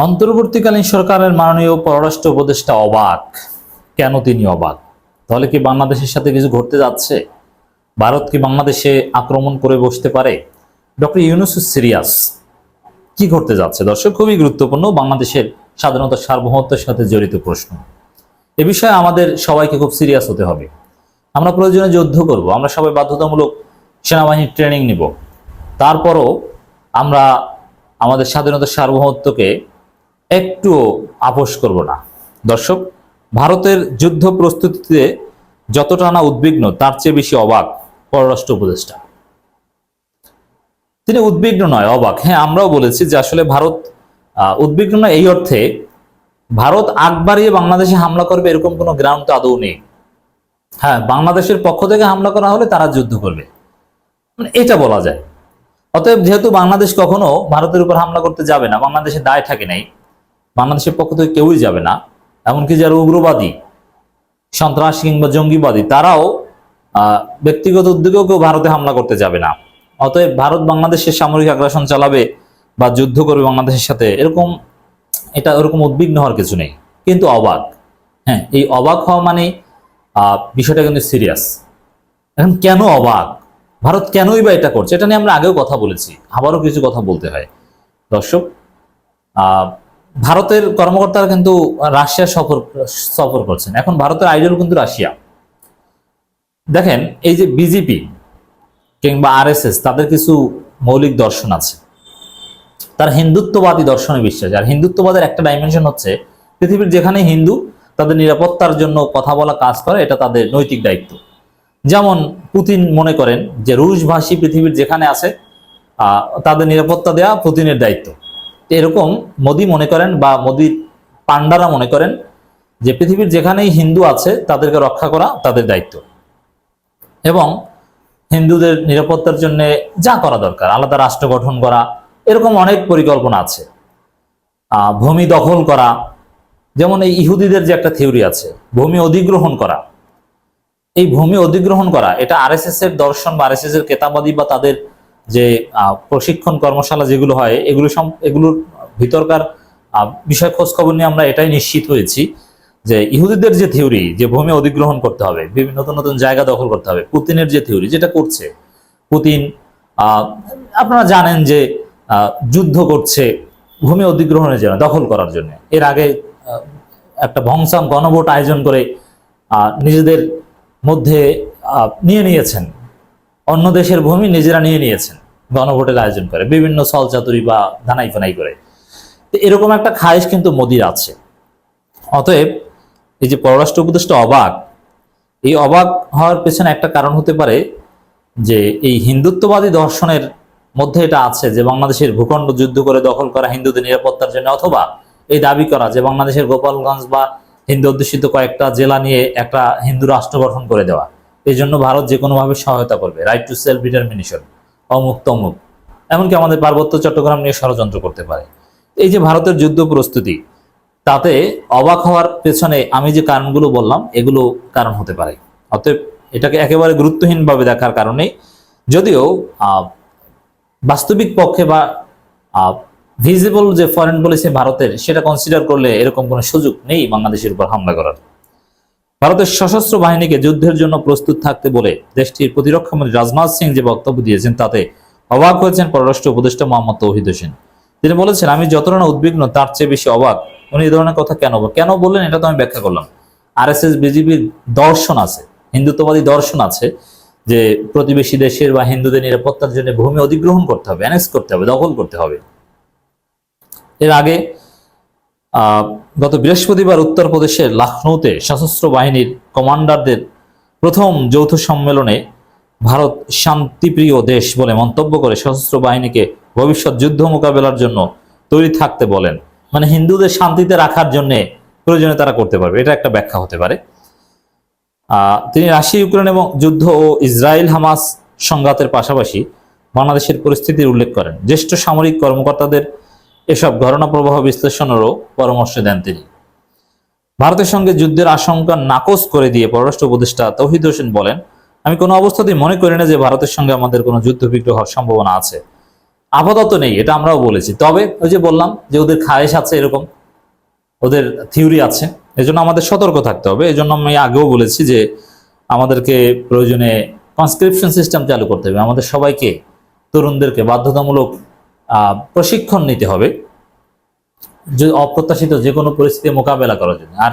অন্তর্বর্তীকালীন সরকারের মাননীয় পররাষ্ট্র উপদেষ্টা অবাক। কেন তিনি অবাক? তাহলে কি বাংলাদেশের সাথে কিছু ঘটতে যাচ্ছে? ভারত কি বাংলাদেশে আক্রমণ করে বসতে পারে? Doctor Yunus serious. কি ঘটতে যাচ্ছে? দর্শক, খুবই গুরুত্বপূর্ণ বাংলাদেশের স্বাধীনতা সার্বভৌমত্বের সাথে জড়িত প্রশ্ন। এ বিষয়ে আমাদের সবাইকে খুব সিরিয়াস হতে হবে। আমরা প্রয়োজনে যুদ্ধ করব। আমরা সবাই বাধ্যতামূলক সেনাবাহিনীর ট্রেনিং নিব। তারপরও আমরা আমাদের স্বাধীনতার সার্বভৌমত্বকে একটু আপোষ করব না। দর্শক, ভারতের যুদ্ধ প্রস্তুতিতে যতটা না উদ্বিগ্ন, তার চেয়ে বেশি অবাক পররাষ্ট্র উপদেষ্টা। তিনি উদ্বিগ্ন নয়, অবাক। হ্যাঁ আমরাও বলেছি যে আসলে ভারত উদ্বিগ্ন নয় এই অর্থে ভারত আগ বাড়িয়ে বাংলাদেশে হামলা করবে এরকম কোনো গ্রাউন্ড তো আদৌ নেই। হ্যাঁ বাংলাদেশের পক্ষ থেকে হামলা করা হলে তারা যুদ্ধ করবে। মানে এটা বলা যায়। অতএব যেহেতু বাংলাদেশ কখনো ভারতের উপর হামলা করতে যাবে না, বাংলাদেশে দায় থাকে নাই বাংলাদেশের পক্ষ থেকে কেউই যাবে না এমনকি যারা উগ্রবাদী সন্ত্রাস কিংবা জঙ্গিবাদী তারাও ব্যক্তিগত উদ্যোগেও কেউ ভারতে হামলা করতে যাবে না। অতএব ভারত বাংলাদেশের সামরিক আগ্রাসন চালাবে বা যুদ্ধ করবে বাংলাদেশের সাথে এরকম এটা ওরকম উদ্বিগ্ন হওয়ার কিছু নেই। কিন্তু অবাক হ্যাঁ এই অবাক হওয়া মানে বিষয়টা কিন্তু সিরিয়াস। এখন কেন অবাক? ভারত কেনই বা এটা করছে? এটা নিয়ে আমরা আগেও কথা বলেছি আবারও কিছু কথা বলতে হয়। দর্শক আহ, ভারতের কর্মকর্তারা কিন্তু রাশিয়া সফর সফর করছেন। এখন ভারতের আইডল কিন্তু রাশিয়া। দেখেন, এই যে বিজেপি কিংবা আরএসএস তাদের কিছু মৌলিক দর্শন আছে। তার হিন্দুত্ববাদী দর্শনে বিশ্বাস। আর হিন্দুত্ববাদের একটা ডাইমেনশন হচ্ছে, পৃথিবীর যেখানে হিন্দু, তাদের নিরাপত্তার জন্য কথা বলা, কাজ করে, এটা তাদের নৈতিক দায়িত্ব। যেমন পুতিন মনে করেন যে রুশ ভাষী পৃথিবীর যেখানে আছে তাদের নিরাপত্তা দেওয়া পুতিনের দায়িত্ব। এরকম মোদি মনে করেন বা মোদির পান্ডারা মনে করেন যে পৃথিবীর যেখানেই হিন্দু আছে, তাদেরকে রক্ষা করা তাদের দায়িত্ব। এবং হিন্দুদের নিরাপত্তার জন্য যা করা দরকার, আলাদা রাষ্ট্র গঠন করা, এরকম অনেক পরিকল্পনা আছে। ভূমি দখল করা, যেমন এই ইহুদিদের যে একটা থিওরি আছে, ভূমি অধিগ্রহণ করা। এই ভূমি অধিগ্রহণ করা, এটা আরএসএস এর দর্শন বা আরএসএস এর কেতাবাদী বা তাদের যে প্রশিক্ষণ কর্মশালা যেগুলো হয়, এগুলো এগুলোর ভিতরকার বিষয় খোঁজ খবর নিয়ে আমরা এটাই নিশ্চিত হয়েছি যে ইহুদিদের যে থিওরি, যে ভূমি অধিগ্রহণ করতে হবে, বিভিন্ন নতুন নতুন জায়গা দখল করতে হবে, পুতিনের যে থিওরি যেটা করছে, পুতিন আপনারা জানেন যে যুদ্ধ করছে ভূমি অধিগ্রহণের জন্য, দখল করার জন্য। এর আগে একটা ভংসাম গণভোট আয়োজন করে নিজেদের মধ্যে নিয়ে নিয়েছেন। অন্য দেশের ভূমি নিজেরা নিয়ে নিয়েছেন, গণভোটের আয়োজন করে, বিভিন্ন সলচাতুরি বা ধানাই ফানাই করে। তো এরকম একটা খায়েশ কিন্তু মোদির আছে। অতএব এই যে পররাষ্ট্র উপদেষ্টা অবাক, এই অবাক হওয়ার পেছনে একটা কারণ হতে পারে যে এই হিন্দুত্ববাদী দর্শনের মধ্যে এটা আছে যে বাংলাদেশের ভূখণ্ড যুদ্ধ করে দখল করা হিন্দুদের নিরাপত্তার জন্য, অথবা এই দাবি করা যে বাংলাদেশের গোপালগঞ্জ বা হিন্দু অধ্যুষিত কয়েকটা জেলা নিয়ে একটা হিন্দু রাষ্ট্র গঠন করে দেওয়া। এই জন্য ভারত যে কোনোভাবে সহায়তা করবে রাইট টু সেলফ ডিটারমিনেশন অমুক তমুক। এমনকি আমাদের পার্বত্য চট্টগ্রাম নিয়ে ষড়যন্ত্র করতে পারে। এই যে ভারতের যুদ্ধ প্রস্তুতি, তাতে অবাক হওয়ার পেছনে আমি যে কারণগুলো বললাম, এগুলো কারণ হতে পারে। অতএব এটাকে একেবারে গুরুত্বহীনভাবে দেখার কারণে যদিও বাস্তবিক পক্ষে বা ভিজিবল যে ফরেন পলিসি ভারতের, সেটা কনসিডার করলে এরকম কোনো সুযোগ নেই বাংলাদেশের উপর হামলা করার। ভারতের সশস্ত্র বাহিনীকে যুদ্ধের জন্য প্রস্তুত থাকতে বলে দেশটির প্রতিরক্ষা মন্ত্রী রাজনাথ সিং যে বক্তব্য দিয়েছেন তাতে অবাক হয়েছেন পররাষ্ট্র উপদেষ্টা মোহাম্মদ তৌহিদ হোসেন। তিনি বলেছেন, আমি যতটা না উদ্বিগ্ন, তার চেয়ে বেশি অবাক। উনি এই ধরনের কথা কেন কেন বললেন এটা তো আমি ব্যাখ্যা করলাম। আর এস এস বিজেপির দর্শন আছে, হিন্দুত্ববাদী দর্শন আছে যে প্রতিবেশী দেশের বা হিন্দুদের নিরাপত্তার জন্য ভূমি অধিগ্রহণ করতে হবে অ্যানেক্স করতে হবে, দখল করতে হবে। এর আগে গত বৃহস্পতিবার উত্তরপ্রদেশের লখনৌতে সশস্ত্র বাহিনীর কমান্ডারদের প্রথম যৌথ সম্মেলনে ভারত শান্তিপ্রিয় দেশ বলে মন্তব্য করে সশস্ত্র বাহিনীকে ভবিষ্যৎ যুদ্ধ মোকাবেলার জন্য তৈরি থাকতে বলেন। মানে হিন্দুদের শান্তিতে রাখার জন্য প্রয়োজনে তারা করতে পারবে। এটা একটা ব্যাখ্যা হতে পারে। তিনি রাশিয়া, ইউক্রেন এবং যুদ্ধ ও ইসরায়েল হামাস সংঘাতের পাশাপাশি বাংলাদেশের পরিস্থিতির উল্লেখ করেন। জ্যেষ্ঠ সামরিক কর্মকর্তাদের এসব ঘটনা প্রবাহ বিশ্লেষণেরও পরামর্শ দেন তিনি। ভারতের সঙ্গে যুদ্ধের আশঙ্কা নাকচ করে দিয়ে পররাষ্ট্র উপদেষ্টা তৌহিদ হোসেন বলেন, আমি কোনো অবস্থাতেই মনে করি না যে ভারতের সঙ্গে আমাদের কোনো যুদ্ধ বিগ্রহ হওয়ার সম্ভাবনা আছে। আপাতত নেই, এটা আমরাও বলেছি। তবে ওই যে বললাম যে ওদের খায়েশ আছে এরকম, ওদের থিওরি আছে, এজন্য আমাদের সতর্ক থাকতে হবে। এজন্য আমি আগেও বলেছি যে আমাদেরকে প্রয়োজনে কনস্ক্রিপশন সিস্টেম চালু করতে হবে। আমাদের সবাইকে, তরুণদেরকে বাধ্যতামূলক প্রশিক্ষণ নিতে হবে। অপ্রত্যাশিত যে কোনো পরিস্থিতি মোকাবেলা করার জন্য। আর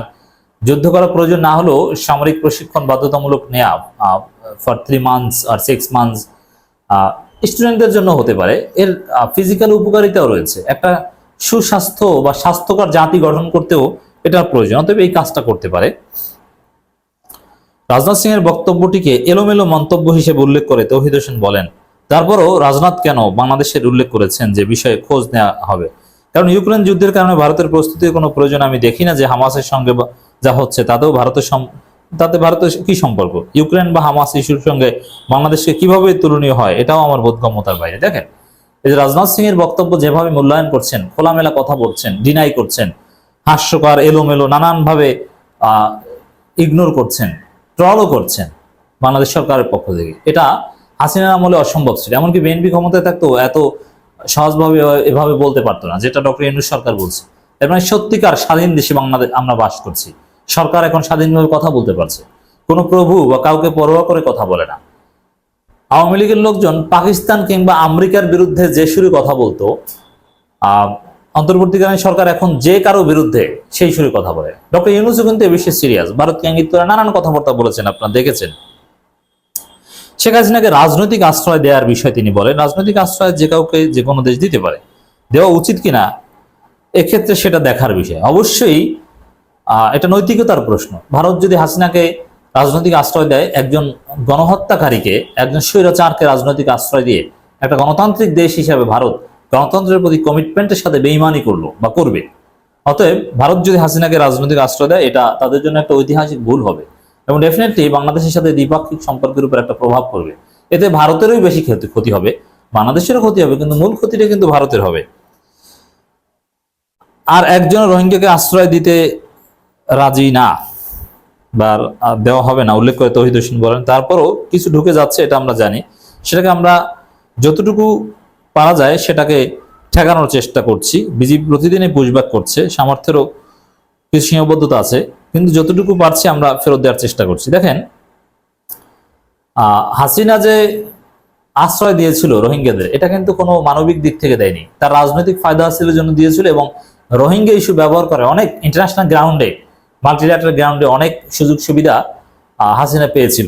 যুদ্ধ করা প্রয়োজন না হলেও সামরিক প্রশিক্ষণ বাধ্যতামূলক নেওয়া ফর থ্রি মান্থস আর সিক্স মান্থস স্টুডেন্টদের জন্য হতে পারে। এর ফিজিক্যাল উপকারিতাও রয়েছে। একটা সুস্বাস্থ্য বা স্বাস্থ্যকর জাতি গঠন করতেও এটার প্রয়োজন, অতএব এই কাজটা করতে পারে। রাজনাথ সিং এর বক্তব্যটিকে এলোমেলো মন্তব্য হিসেবে উল্লেখ করে তৌহিদ হোসেন বলেন তারপরও রাজনাথ কেন বাংলাদেশের উল্লেখ করেছেন যে বিষয়ে খোঁজ নেওয়া হবে? কারণ ইউক্রেন যুদ্ধের কারণে ভারতের প্রস্তুতির কোনো প্রয়োজন আমি দেখি না যে হামাসের সঙ্গে যা হচ্ছে, তাতেও ভারতের তাতে ভারতের কি সম্পর্ক? ইউক্রেন বা হামাস ইস্যুর সঙ্গে বাংলাদেশকে কীভাবে তুলনীয় হয়, এটাও আমার বোধগম্যতার বাইরে। দেখেন, এই যে রাজনাথ সিং এর বক্তব্য যেভাবে মূল্যায়ন করছেন, খোলামেলা কথা বলছেন ডিনাই করছেন, হাস্যকর, এলোমেলো, নানানভাবে ইগনোর করছেন ট্রলও করছেন বাংলাদেশ সরকারের পক্ষ থেকে। এটা হাসিনার আমলে অসম্ভব ছিল। এমনকি বিএনপি ক্ষমতায় থাকতো এত সহজভাবে এভাবে বলতে পারতো না, যেটা ডক্টর ইন্দু সরকার বলছে। এর মানে সত্যিকার স্বাধীন দেশে বাংলাদেশ আমরা বাস করছি। সরকার এখন স্বাধীনভাবে কথা বলতে পারছে। কোনো প্রভু বা কাউকে পরোয়া করে কথা বলে না। আওয়ামী লীগের লোকজন পাকিস্তান কিংবা আমেরিকার বিরুদ্ধে যে সুরে কথা বলতো অন্তর্বর্তীকালীন সরকার এখন যে কারও বিরুদ্ধে সেই সুরে কথা বলে। ডক্টর ইউনুসও কিন্তু এ বিষয়ে সিরিয়াস ভারতকে ইঙ্গিত করে নানান কথাবার্তা বলেছেন, আপনারা দেখেছেন। শেখ হাসিনাকে রাজনৈতিক আশ্রয় দেওয়ার বিষয় তিনি বলেন, রাজনৈতিক আশ্রয় যে কাউকে যে কোনো দেশ দিতে পারে, দেওয়া উচিত কিনা, এক্ষেত্রে সেটা দেখার বিষয়। অবশ্যই এটা নৈতিকতার প্রশ্ন। ভারত যদি হাসিনাকে রাজনৈতিক আশ্রয় দেয়, একজন গণহত্যাকারীকে, একজন স্বৈরাচারকে রাজনৈতিক আশ্রয় দিয়ে একটা গণতান্ত্রিক দেশ হিসাবে ভারত গণতন্ত্রের প্রতি কমিটমেন্টের সাথে বেইমানি করল বা করবে, অতএব ভারত যদি হাসিনাকে রাজনৈতিক আশ্রয় দেয়, এটা তাদের জন্য একটা ঐতিহাসিক ভুল হবে। এবং ডেফিনেটলি বাংলাদেশের সাথে দ্বিপাক্ষিক সম্পর্কের উপর একটা প্রভাব পড়বে। এতে ভারতেরই বেশি ক্ষতি ক্ষতি হবে। বাংলাদেশেরও ক্ষতি হবে, কিন্তু মূল ক্ষতিটা কিন্তু ভারতের হবে। আর একজন রোহিঙ্গাকে আশ্রয় দিতে রাজি না, বা দেওয়া হবে না, উল্লেখ করে তহিদ হোসেন বলেন। তারপরও কিছু ঢুকে যাচ্ছে, এটা আমরা জানি। সেটাকে আমরা যতটুকু পারা যায়, সেটাকে ঠেকানোর চেষ্টা করছি। বিজেপি প্রতিদিনই পুশব্যাক করছে, সামর্থ্যেরও কিছু সীমাবদ্ধতা আছে। কিন্তু যতটুকু পারছি আমরা ফেরত দেওয়ার চেষ্টা করছি। দেখেন হাসিনা যে আশ্রয় দিয়েছিল রোহিঙ্গাদের, এটা কিন্তু কোনো মানবিক দিক থেকে দেয়নি। তার রাজনৈতিক ফায়দা হাসিলের জন্য দিয়েছিল এবং রোহিঙ্গা ইস্যু ব্যবহার করে অনেক ইন্টারন্যাশনাল গ্রাউন্ডে মাল্টিল্যাটারাল গ্রাউন্ডে অনেক সুযোগ সুবিধা হাসিনা পেয়েছিল।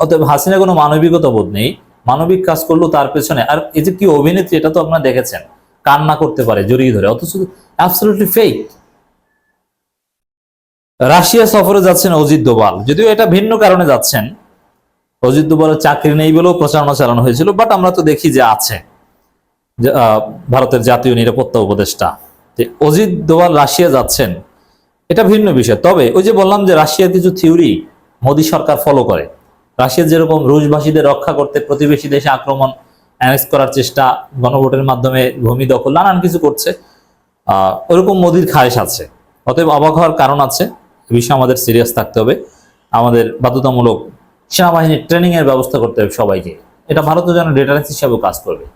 অতএব হাসিনা কোনো মানবিকতা বোধ নেই। মানবিক কাজ করল তার পেছনে। আর এই যে কি অভিনেত্রী, এটা তো আপনারা দেখেছেন। কান্না করতে পারে, জড়িয়ে ধরে। অথচ অ্যাবসলিউটলি ফেক রাশিয়া সফরে যাচ্ছেন অজিত দোভাল। যদিও এটা ভিন্ন কারণে যাচ্ছেন। অজিত দোভালের চাকরি নেই বলেও প্রচারণা চালানো হয়েছিল বাট আমরা তো দেখি যে আছে। ভারতের জাতীয় নিরাপত্তা উপদেষ্টা। অজিত দোভাল রাশিয়া যাচ্ছেন, এটা ভিন্ন বিষয়। তবে ওই যে বললাম যে রাশিয়ার কিছু থিওরি মোদী সরকার ফলো করে। রাশিয়া যেরকম রুশবাসীদের রক্ষা করতে প্রতিবেশী দেশে আক্রমণ অ্যানেক্স করার চেষ্টা, গণভোটের মাধ্যমে ভূমি দখল, নানান কিছু করছে, আহ, ওরকম মোদির খায়েশ আছে। অতএব অবাক হওয়ার কারণ আছে। বিষয়ে আমাদের সিরিয়াস থাকতে হবে। আমাদের বাধ্যতামূলক সেনাবাহিনীর ট্রেনিংয়ের ব্যবস্থা করতে হবে সবাইকে। এটা ভারতের জন্য ডেটারেন্স হিসাবেও কাজ করবে।